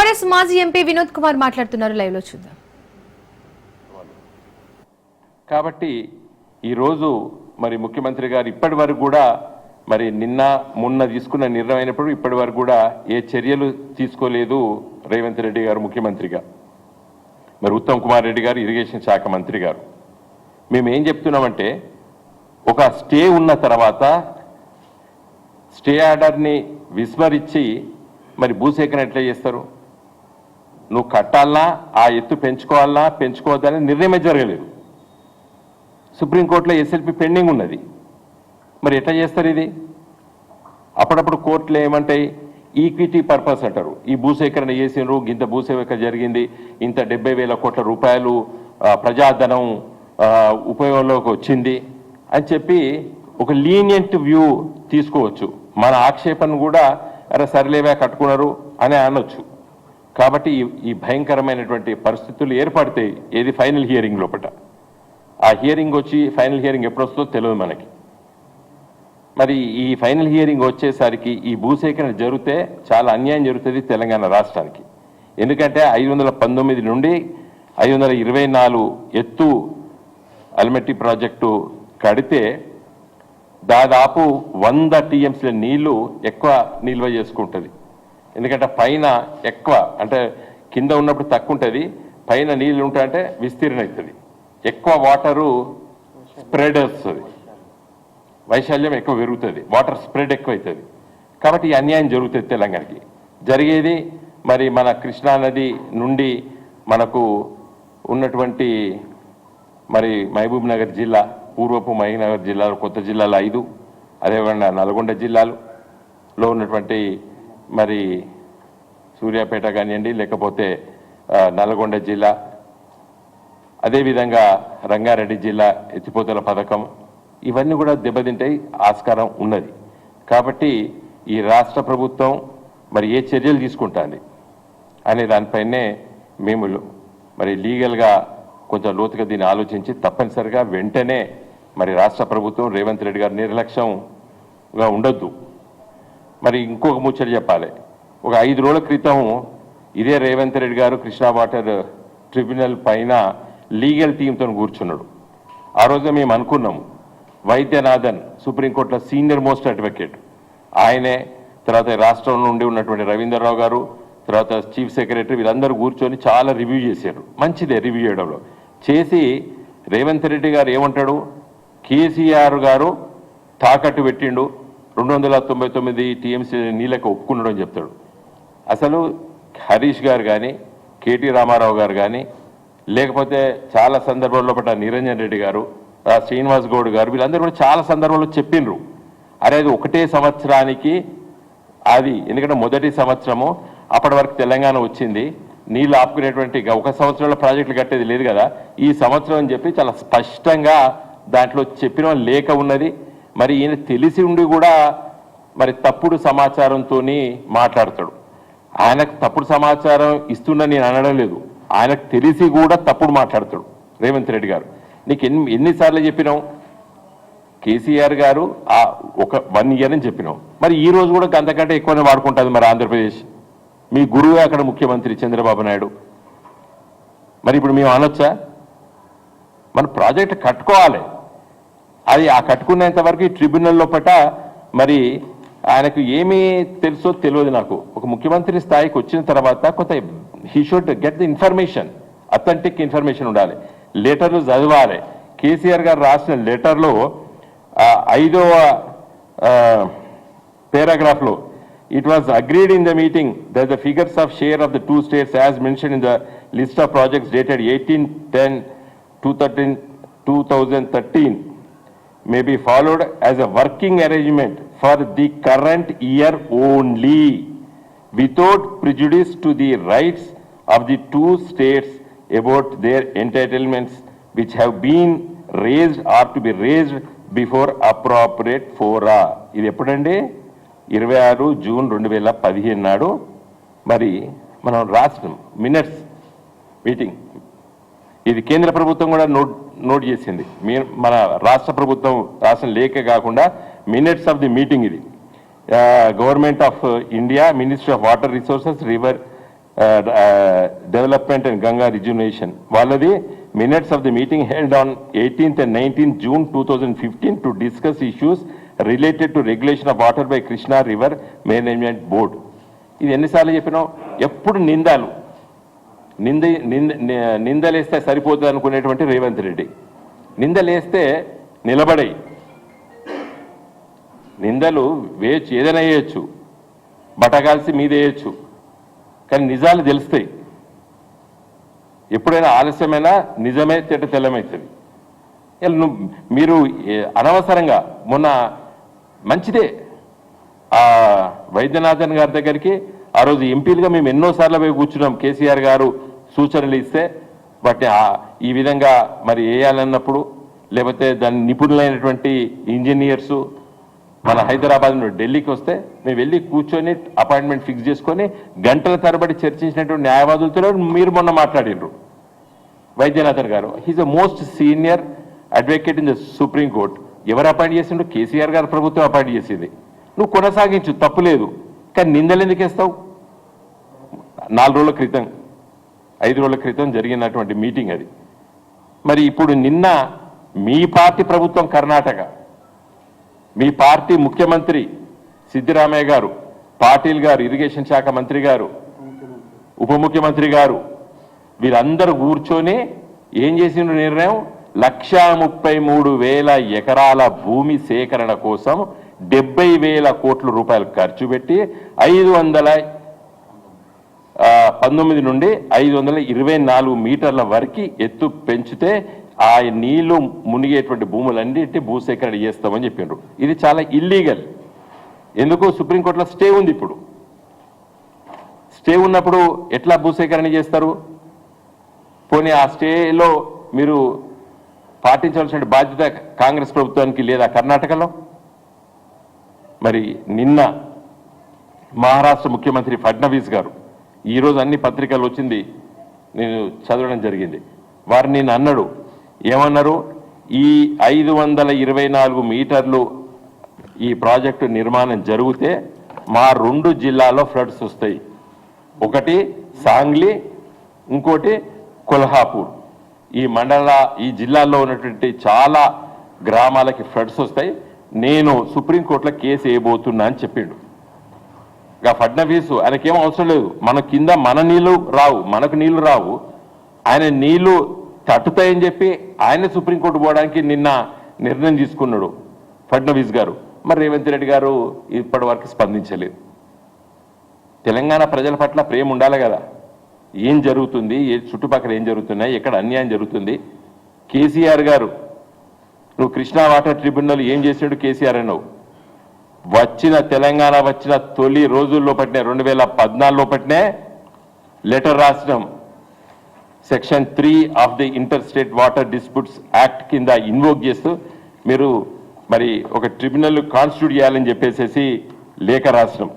TRS మాజీ MP Vinod Kumar మాట్లాడుతున్నారు. లైవ్లో చూద్దాం. కాబట్టి ఈరోజు మరి ముఖ్యమంత్రి గారు ఇప్పటి వరకు కూడా మరి నిన్న మొన్న తీసుకున్న నిర్ణయం అయినప్పుడు ఇప్పటి వరకు కూడా ఏ చర్యలు తీసుకోలేదు రేవంత్ రెడ్డి గారు ముఖ్యమంత్రిగా. మరి ఉత్తమ్ కుమార్ రెడ్డి గారు ఇరిగేషన్ శాఖ మంత్రి గారు. మేము ఏం చెప్తున్నామంటే ఒక స్టే ఉన్న తర్వాత స్టే ఆర్డర్ని విస్మరించి మరి భూసేకరణ ఎట్లా చేస్తారు? నువ్వు కట్టాలనా ఆ ఎత్తు పెంచుకోవాలనా పెంచుకోవద్దని నిర్ణయమే జరగలేదు. సుప్రీంకోర్టులో ఎస్ఎల్పి పెండింగ్ ఉన్నది. మరి ఎట్లా చేస్తారు ఇది? అప్పుడప్పుడు కోర్టులు ఏమంటాయి ఈక్విటీ పర్పస్ అంటారు. ఈ భూసేకరణ చేసినారు ఇంత భూసేకరణ జరిగింది ఇంత డెబ్బై వేల కోట్ల రూపాయలు ప్రజాధనం ఉపయోగంలోకి వచ్చింది అని చెప్పి ఒక లీనియంట్ వ్యూ తీసుకోవచ్చు. మన ఆక్షేపణ కూడా అరే సరిలేవా కట్టుకున్నారు అని అనొచ్చు. కాబట్టి ఈ- భయంకరమైనటువంటి పరిస్థితులు ఏర్పడతాయి ఏది ఫైనల్ హియరింగ్ లోపల ఆ హియరింగ్ వచ్చి ఫైనల్ హియరింగ్ ఎప్పుడు వస్తుందో తెలియదు మనకి. మరి ఈ ఫైనల్ హియరింగ్ వచ్చేసరికి ఈ భూసేకరణ జరిగితే చాలా అన్యాయం జరుగుతుంది తెలంగాణ రాష్ట్రానికి. ఎందుకంటే ఐదు వందల పంతొమ్మిది నుండి ఐదు వందల ఇరవై నాలుగు ఎత్తు అల్మెట్టి ప్రాజెక్టు కడితే దాదాపు వంద టీఎంసీల నీళ్ళు ఎక్కువ నిల్వ చేసుకుంటుంది. ఎందుకంటే పైన ఎక్కువ అంటే కింద ఉన్నప్పుడు తక్కువ ఉంటుంది పైన నీళ్ళు ఉంటాయంటే విస్తీర్ణ అవుతుంది ఎక్కువ వాటరు స్ప్రెడ్ వస్తుంది. వైశాల్యం ఎక్కువ పెరుగుతుంది. వాటర్ స్ప్రెడ్ ఎక్కువ అవుతుంది కాబట్టి ఈ అన్యాయం జరుగుతుంది తెలంగాణకి. జరిగేది మరి మన కృష్ణా నది నుండి మనకు ఉన్నటువంటి మరి మహబూబ్ నగర్ జిల్లా పూర్వపు మహబూబ్ జిల్లాలో కొత్త జిల్లాలు ఐదు అదేవిధంగా నల్గొండ జిల్లాలో ఉన్నటువంటి మరి సూర్యాపేట కానివ్వండి లేకపోతే నల్గొండ జిల్లా అదేవిధంగా రంగారెడ్డి జిల్లా ఎత్తిపోతల పథకం ఇవన్నీ కూడా దెబ్బతింటాయి ఆస్కారం ఉన్నది. కాబట్టి ఈ రాష్ట్ర ప్రభుత్వం మరి ఏ చర్యలు తీసుకుంటుంది అనే దానిపైనే మేము మరి లీగల్గా కొంచెం లోతుగా దీన్ని ఆలోచించి తప్పనిసరిగా వెంటనే మరి రాష్ట్ర ప్రభుత్వం రేవంత్ రెడ్డి గారు నిర్లక్ష్యంగా ఉండొద్దు. మరి ఇంకొక ముచ్చట చెప్పాలి. ఒక ఐదు రోజుల క్రితం ఇదే రేవంత్ రెడ్డి గారు కృష్ణా వాటర్ ట్రిబ్యునల్ పైన లీగల్ టీంతో కూర్చున్నాడు. ఆ రోజు మేము అనుకున్నాము వైద్యనాథన్ సుప్రీంకోర్టులో సీనియర్ మోస్ట్ అడ్వకేట్. ఆయనే తర్వాత రాష్ట్రం నుండి ఉన్నటువంటి రవీంద్రరావు గారు తర్వాత చీఫ్ సెక్రటరీ వీళ్ళందరూ కూర్చొని చాలా రివ్యూ చేశారు. మంచిదే రివ్యూ చేయడంలో. చేసి రేవంత్ రెడ్డి గారు ఏమంటాడు? కేసీఆర్ గారు తాకట్టు పెట్టిండు. రెండు వందల తొంభై తొమ్మిది టీఎంసీ నీళ్ళకి ఒప్పుకున్నాడు అని చెప్తాడు. అసలు హరీష్ గారు కానీ కేటీ రామారావు గారు కానీ లేకపోతే చాలా సందర్భాల్లో పట్ల నిరంజన్ రెడ్డి గారు శ్రీనివాస్ గౌడ్ గారు వీళ్ళందరూ కూడా చాలా సందర్భాల్లో చెప్పిండ్రు. అరే అది ఒకటే సంవత్సరానికి అది ఎందుకంటే మొదటి సంవత్సరము అప్పటి వరకు తెలంగాణ వచ్చింది. నీళ్ళు ఆపుకునేటువంటి ఒక సంవత్సరంలో ప్రాజెక్టులు కట్టేది లేదు కదా. ఈ సంవత్సరం అని చెప్పి చాలా స్పష్టంగా దాంట్లో చెప్పిన లేఖ ఉన్నది. మరి ఈయన తెలిసి ఉండి కూడా మరి తప్పుడు సమాచారంతో మాట్లాడతాడు. ఆయనకు తప్పుడు సమాచారం ఇస్తున్నా నేను అనడం లేదు. ఆయనకు తెలిసి కూడా తప్పుడు మాట్లాడతాడు రేవంత్ రెడ్డి గారు. నీకు ఎన్ని ఎన్నిసార్లు చెప్పినావు? కేసీఆర్ గారు ఆ ఒక వన్ ఇయర్ అని చెప్పినాం మరి ఈ రోజు కూడా అంతకంటే ఎక్కువనే వాడుకుంటుంది మరి ఆంధ్రప్రదేశ్. మీ గురువు అక్కడ ముఖ్యమంత్రి చంద్రబాబు నాయుడు. మరి ఇప్పుడు మేము అనొచ్చా? మన ప్రాజెక్ట్ కట్టుకోవాలి. అది ఆ కట్టుకునేంత వరకు ఈ ట్రిబ్యునల్ లోపట మరి ఆయనకు ఏమీ తెలుసో తెలియదు నాకు. ఒక ముఖ్యమంత్రి స్థాయికి వచ్చిన తర్వాత కొంత he should get the information authentic information ఉండాలి. లెటర్లు చదవాలి. కేసీఆర్ గారు రాసిన లెటర్లో ఐదవ పారాగ్రాఫ్లో it was agreed in the meeting that the figures of share of the two states as mention in the list of projects dated eighteen ten two thirteen two thousand thirteen may be followed as a working arrangement for the current year only without prejudice to the rights of the two states about their entitlements which have been raised or to be raised before appropriate fora. ఇది ఎప్పుడండి ఇరవై ఆరు June రెండు వేల పదిహేను నాడు మరి మనం రాష్ట్రం మినిట్స్ మీటింగ్ ఇది కేంద్ర ప్రభుత్వం కూడా నోట్ నోట్ చేసింది. మీ మన రాష్ట్ర ప్రభుత్వం రాసిన లేఖ కాకుండా మినిట్స్ ఆఫ్ ది మీటింగ్ ఇది. Government of India ministry of water resources river development and Ganga rejuvenation వాళ్ళది minutes of the meeting held on eighteenth and nineteenth June two thousand fifteen to discuss issues related to regulation of water by Krishna river management board ఇది ఎన్నిసార్లు చెప్పినాం ఎప్పుడు నిందాలు. నింద నిందలేస్తే సరిపోతుంది అనుకునేటువంటి రేవంత్ రెడ్డి. నిందలేస్తే నిలబడయి. నిందలు వేయచ్చు ఏదైనా వేయచ్చు. బటగాల్సి మీద వేయచ్చు. కానీ నిజాలు తెలుస్తాయి. ఎప్పుడైనా ఆలస్యమైనా నిజమే తెట తెల్లమవుతుంది ఇలా నువ్వు మీరు అనవసరంగా మొన్న మంచిదే. ఆ వైద్యనాథన్ గారి దగ్గరికి ఆ రోజు ఎంపీలుగా మేము ఎన్నోసార్లు పోయి కూర్చున్నాం. కేసీఆర్ గారు సూచనలు ఇస్తే వాటిని ఈ విధంగా మరి వేయాలన్నప్పుడు లేకపోతే దాని నిపుణులైనటువంటి ఇంజనీర్సు మన హైదరాబాద్ నుండి ఢిల్లీకి వస్తే మేము వెళ్ళి కూర్చొని అపాయింట్మెంట్ ఫిక్స్ చేసుకొని గంటల తరబడి చర్చించినటువంటి న్యాయవాదులతో మీరు మొన్న మాట్లాడినరు వైద్యనాథన్ గారు he's a most senior advocate in the supreme court ఎవరు అపాయింట్ చేసిండు? కేసీఆర్ గారు ప్రభుత్వం అపాయింట్ చేసింది. నువ్వు కొనసాగించు తప్పు లేదు. కానీ నిందలు ఎందుకు వేస్తావు? నాలుగు రోజుల క్రితం ఐదు రోజుల క్రితం జరిగినటువంటి మీటింగ్ అది. మరి ఇప్పుడు నిన్న మీ పార్టీ ప్రభుత్వం కర్ణాటక మీ పార్టీ ముఖ్యమంత్రి సిద్దిరామయ్య గారు పాటిల్ గారు ఇరిగేషన్ శాఖ మంత్రి గారు ఉప ముఖ్యమంత్రి గారు వీరందరూ కూర్చొని ఏం చేసిన నిర్ణయం? లక్షా ముప్పై మూడు వేల ఎకరాల భూమి సేకరణ కోసం డెబ్బై వేల కోట్ల రూపాయలు ఖర్చు పెట్టి ఐదు వందల పంతొమ్మిది నుండి ఐదు వందల ఇరవై నాలుగు మీటర్ల వరకు ఎత్తు పెంచితే ఆ నీళ్ళు మునిగేటువంటి భూములన్నిటి భూసేకరణ చేస్తామని చెప్పిండ్రు. ఇది చాలా ఇల్లీగల్ ఎందుకు? సుప్రీంకోర్టులో స్టే ఉంది ఇప్పుడు. స్టే ఉన్నప్పుడు ఎట్లా భూసేకరణ చేస్తారు? పోనీ ఆ స్టేలో మీరు పాటించవలసిన బాధ్యత కాంగ్రెస్ ప్రభుత్వానికి లేదా కర్ణాటకలో? మరి నిన్న మహారాష్ట్ర ముఖ్యమంత్రి ఫడ్నవీస్ గారు ఈరోజు అన్ని పత్రికలు వచ్చింది నేను చదవడం జరిగింది. వారు నేను అన్నాడు ఏమన్నారు? ఈ ఐదు వందల ఇరవై నాలుగు మీటర్లు ఈ ప్రాజెక్టు నిర్మాణం జరిగితే మా రెండు జిల్లాలో ఫ్లడ్స్ వస్తాయి. ఒకటి సాంగ్లీ ఇంకోటి కొల్హాపూర్. ఈ మండల ఈ జిల్లాల్లో ఉన్నటువంటి చాలా గ్రామాలకి ఫ్లడ్స్ వస్తాయి. నేను సుప్రీంకోర్టులో కేసు వేయబోతున్నా అని చెప్పిండు. ఇక ఫడ్నవీస్ ఆయనకేం అవసరం లేదు. మన కింద మన నీళ్ళు రావు మనకు నీళ్ళు రావు. ఆయన నీళ్ళు తట్టుతాయని చెప్పి ఆయన సుప్రీంకోర్టు పోవడానికి నిన్న నిర్ణయం తీసుకున్నాడు ఫడ్నవీస్ గారు. మరి రేవంత్ రెడ్డి గారు ఇప్పటి వరకు స్పందించలేదు. తెలంగాణ ప్రజల పట్ల ప్రేమ ఉండాలి కదా. ఏం జరుగుతుంది? ఏ చుట్టుపక్కల ఏం జరుగుతున్నాయి? ఎక్కడ అన్యాయం జరుగుతుంది? కేసీఆర్ గారు నువ్వు కృష్ణా వాటర్ ట్రిబ్యునల్ ఏం చేసాడు కేసీఆర్ అన్నావు. వచ్చిన తెలంగాణ వచ్చిన తొలి రోజుల్లో పట్టిన రెండు వేల పద్నాలుగులో పట్టినే letter రాసినాం. Section three of the inter state water disputes act కింద ఇన్వోక్ చేస్తూ మీరు మరి ఒక ట్రిబ్యునల్ కాన్స్టిట్యూట్ చేయాలని చెప్పేసేసి లేఖ రాసినాం.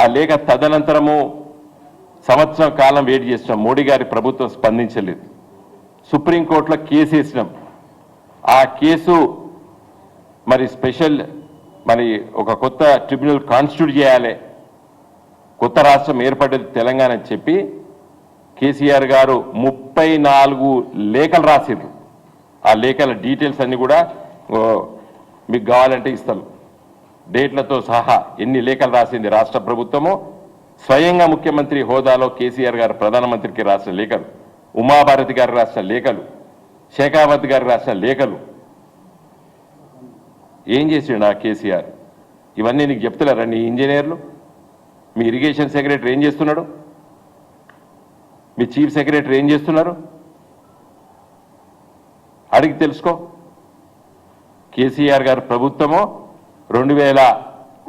ఆ లేఖ తదనంతరము సంవత్సరం కాలం వెయిట్ చేసినాం. మోడీ గారి ప్రభుత్వం స్పందించలేదు. సుప్రీంకోర్టులో కేసు వేసినాం. ఆ కేసు మరి స్పెషల్ మరి ఒక కొత్త ట్రిబ్యునల్ కాన్స్టిట్యూట్ చేయాలి. కొత్త రాష్ట్రం ఏర్పడ్డది తెలంగాణ అని చెప్పి కేసీఆర్ గారు ముప్పై నాలుగు లేఖలు రాసిర్రు ఆ లేఖల డీటెయిల్స్ అన్నీ కూడా మీకు కావాలంటే ఇస్తాం డేట్లతో సహా ఎన్ని లేఖలు రాసింది రాష్ట్ర ప్రభుత్వము స్వయంగా ముఖ్యమంత్రి హోదాలో కేసీఆర్ గారు ప్రధానమంత్రికి రాసిన లేఖలు ఉమాభారతి గారు రాసిన లేఖలు శేఖావత్ గారు రాసిన లేఖలు ఏం చేసిండు ఆ కేసీఆర్? ఇవన్నీ నీకు చెప్తలేరా నీ ఇంజనీర్లు? మీ ఇరిగేషన్ సెక్రటరీ ఏం చేస్తున్నాడు? మీ చీఫ్ సెక్రటరీ ఏం చేస్తున్నారు? అడిగి తెలుసుకో. కేసీఆర్ గారు ప్రభుత్వము రెండు వేల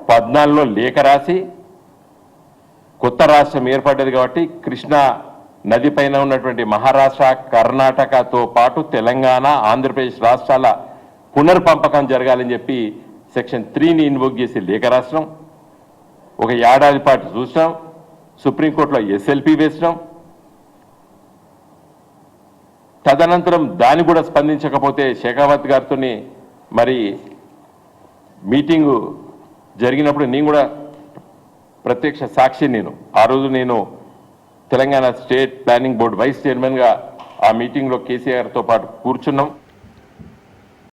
పద్నాలుగులో లేఖ రాసి కొత్త రాష్ట్రం ఏర్పడ్డది కాబట్టి కృష్ణా నది పైన ఉన్నటువంటి మహారాష్ట్ర కర్ణాటకతో పాటు తెలంగాణ ఆంధ్రప్రదేశ్ రాష్ట్రాల పునర్పంపకం జరగాలని చెప్పి సెక్షన్ త్రీని ఇన్వోక్ చేసి లేఖ రాసినాం. ఒక ఏడాది పాటు చూసినాం. సుప్రీంకోర్టులో ఎస్ఎల్పి వేసినాం. తదనంతరం దాన్ని కూడా స్పందించకపోతే షేఖావత్ గారితో మరి మీటింగు జరిగినప్పుడు నేను కూడా ప్రత్యక్ష సాక్షి నేను. ఆ రోజు నేను Telangana state planning board vice చైర్మన్గా ఆ మీటింగ్లో కేసీఆర్తో పాటు కూర్చున్నాం.